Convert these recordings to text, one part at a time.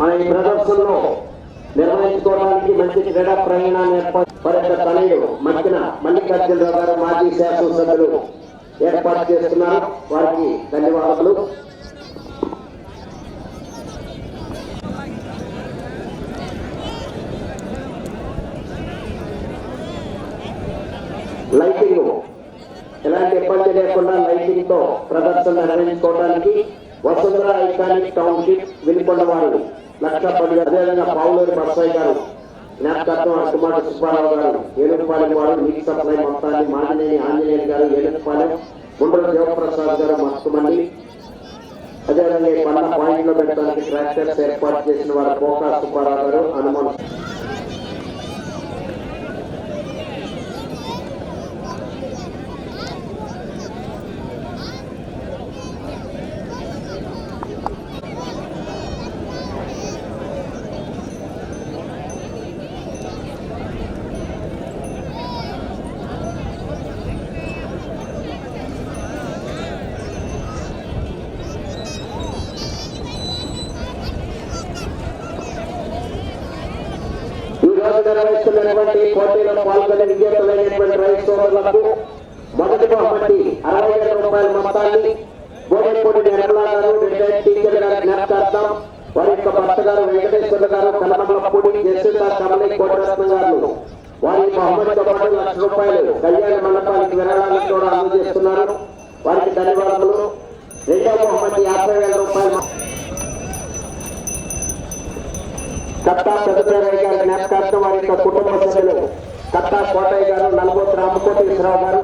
మన ఈ ప్రదర్శనలో నిర్వహించుకోవడానికి మంచి క్రీడా ప్రయాణాన్ని ఏర్పాటు పరిత తనయుడు మక్కిన మల్లికార్జునరావు గారు మాజీ శాసనసభ్యులు ఏర్పాటు చేస్తున్నారు. వారికి ధన్యవాదాలు లైటింగ్. ఎలాంటి ఇబ్బంది లేకుండా లైటింగ్తో ప్రదర్శన నిర్వహించుకోవడానికి వసుంధర ఐకానిక్ టౌన్షిప్ వినుకొండవాడు లక్ష పది అదేవిధంగా పావులూరి బస్సాయి గారు జ్ఞాపకత్వం అక్కుమాటి సుబ్బారావు గారు ఏనుగుపాలెం వారు నీటి సప్లై మొత్తాన్ని మాదినేని ఆంజనేయులు గారు ఏనుగుపాలెం గుండ్ర దేవప్రసాద్ గారు మస్తుమంది అదేవిధంగా ఈ పంట పాయింట్లో పెట్టడానికి ట్రాక్టర్స్ ఏర్పాటు చేసిన వారు పోకా సుబ్బారావు గారు అనుమానం నిర్వహిస్తున్నటువంటి పోటీలో పాల్గొనే విజేతలైనటువంటి రైతు సోదరులకు మొదటి బహుమతి అరవై వేల రూపాయల మొత్తాన్ని గోడెపూడి నిర్మలా గారు రిటైర్డ్ టీచర్ గారి జ్ఞాపకార్థం వారి యొక్క భర్త గారు వెంకటేశ్వర గారు కలమలపూడి జయసుధ కమలి కోటరత్న గారు. వారి బహుమతితో పాటు లక్ష రూపాయలు కళ్యాణ మండపానికి విరాళాలను కూడా అందజేస్తున్నారు. వారికి ధన్యవాదాలు రెండవ బహుమతి యాభై వేల రూపాయలు కట్టా పెద్ద గారి వారి యొక్క కుటుంబ సభ్యులు కట్టా కోటయ్య గారు నల్గోతు రామకోటేశ్వరరావు గారు.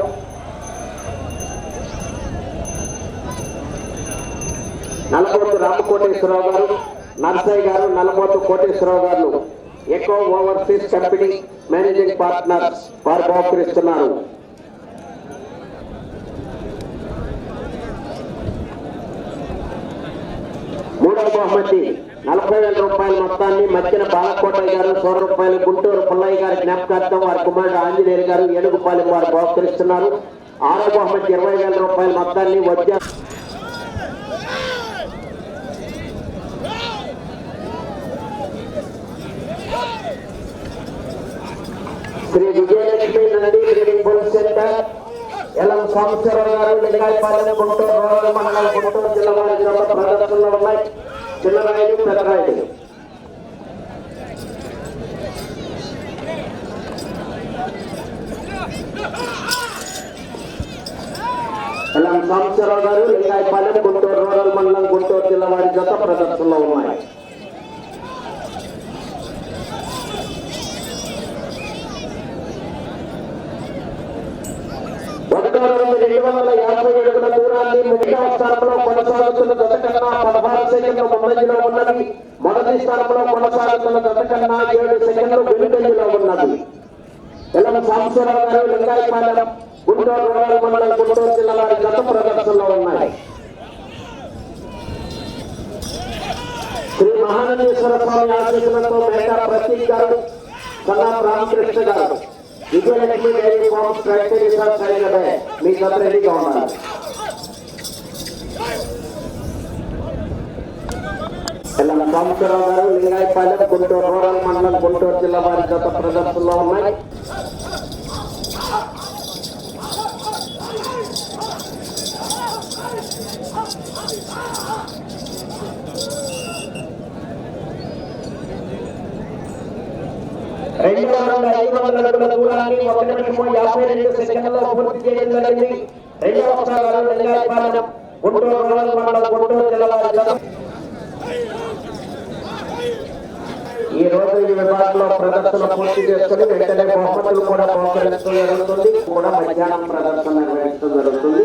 నల్లబోతు రామకోటేశ్వరరావు గారు నర్సయ్య గారు నల్లబోతు కోటేశ్వరరావు గారు. Echo overseas company managing partner వారు బహుకరిస్తున్నారు. మూడవ బహుమతి నలభై వేల రూపాయల మొత్తాన్ని మధ్యన బాలకోటయ్య గారు సోర రూపాయలు గుంటూరు పుల్లయ్య గారి జ్ఞాపకార్థం వారి కుమారుడు ఆంజనేయులు గారు ఏనుగుపాలెం వారు బహుకరిస్తున్నారు. ఆరో బహుమతి ఇరవై వేల రూపాయల మొత్తాన్ని వద్య శ్రీ విజయలక్ష్మి నంది ట్రేడింగ్ సెంటర్ ఎలం సంవత్సరం గారు లింగాయపాలెం గుంటూరు రూరల్ మండలం గుంటూరు జిల్లా వారి ప్రదర్శనలు ఉన్నాయి. చిన్నరాయుడు పెద్దరాయుడు ఎలం సంవత్సరం గారు లింగాయపాలెం గుంటూరు రూరల్ మండలం గుంటూరు జిల్లా వారి జత ప్రదర్శనలో ఉన్నాయి ఒకటో రోజు రెండు వందల యాభై అడుగుల దూరాన్ని ముఖ్య స్థానంలో కొనసాగుతున్న జత కన్నా పదహారు సెకండ్లు ముందంజలో ఉన్నది. మొదటి స్థానంలో కొనసాగుతున్న జత ఏడు సెకండ్లు వెనుకంజలో ఉన్నది. ఎల్లమ సాంబశివరావు గారు లింగాయపాలెం గుంటూరు రూరల్ మండలం గుంటూరు జిల్లా వారి గత ప్రదర్శనలో ఉన్నాయి. శ్రీ మహానందేశ్వర స్వామి ఆశీస్సులతో మేఘా ప్రతీక్ గారు కన్నా రామకృష్ణ గారు Vijayalakshmi dairy farms tractor resort అయినదే మీ గత రెడీగా ఉన్నారు. పిల్లల సాంబశివరావు గారు లింగాయపాలెం గుంటూరు రూరల్ మండలం గుంటూరు జిల్లా వారి గత ప్రదర్శనలో ఉన్నాయి. రెండు వందల ఐదు వందల అడుగుల దూరాన్ని ఒక నిమిషం యాభై రెండు సెకండ్లలో పూర్తి చేయడం జరిగింది. రెండవ స్థానాలు లింగాయపాలెం గుంటూరు రూరల్ మండలం గుంటూరు జిల్లా వారి గత ఈ విభాగంలో ప్రదర్శన పూర్తి చేసుకుని వెంటనే బహుమతులు కూడా బహుకరించడం జరుగుతుంది. కూడా మధ్యాహ్నం ప్రదర్శన నిర్వహించడం జరుగుతుంది.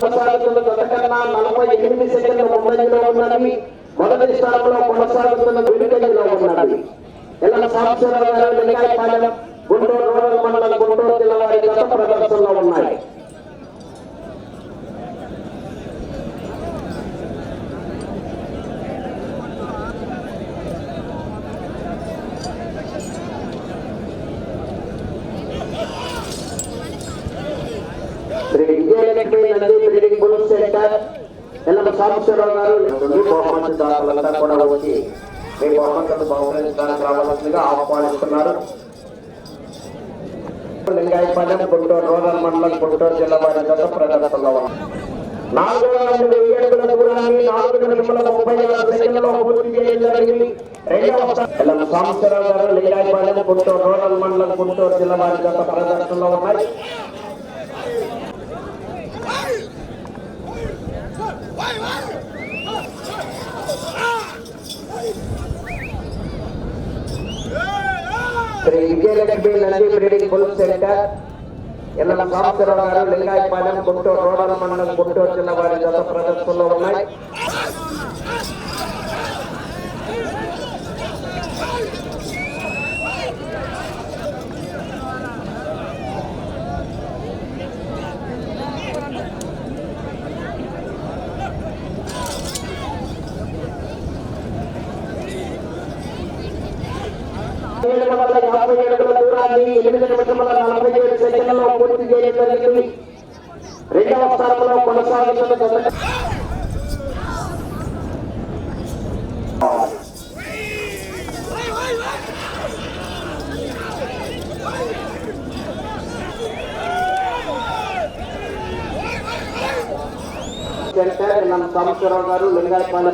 కొనసాగుతున్న గత నలభై ఎనిమిది సెకండ్ల ముందంజలో ఉన్నది. మొదటి స్థానంలో కొనసాగుతున్న వెనుకంజలో ఉన్నది. ఎల్ల సంవత్సరాల గుంటూరు రూరల్ మండలం గుంటూరు జిల్లా వారి గత ప్రదర్శనలో ఉన్నాయి. Shri Vijayalakshmi Nandi breeding bull centre Yellamma Sambasivarao కూడా వచ్చి మీ బహుమతులు బహుమతించడానికి రావాల్సిందిగా ఆహ్వానిస్తున్నారు. లింగాయపాలెం గుంటూరు రూరల్ మండలం గుంటూరు జిల్లా వారి గత ప్రదర్శనలో నాలుగు వందల దూరాన్ని నాలుగు నిమిషముల ముప్పై ఆరు సెకండ్లలో పూర్తి చేయడం జరిగింది. రెండవ స్థానం సాంబశివరావు గారు లింగాయపాలెం గుంటూరు రూరల్ మండలం గుంటూరు జిల్లా వారి ప్రదర్శనలో ఉన్నాయి. Shri Vijayalakshmi Nandi breeding bull centre ఎల్లల Sambasivarao గారు లింగాయపాలెం గుంటూరు రూరల్ మండలం గుంటూరు జిల్లా వారి జత ఏడు దూరాన్ని ఎనిమిది నిమిషముల నలభై ఏడు సెకండ్లలో పూర్తి చేయడం జరిగింది రెండవ స్థానంలో కొనసాగుతున్న జత సెంటర్ ఎన్ఎం సాంబశివరావు గారు లింగాయపాలెం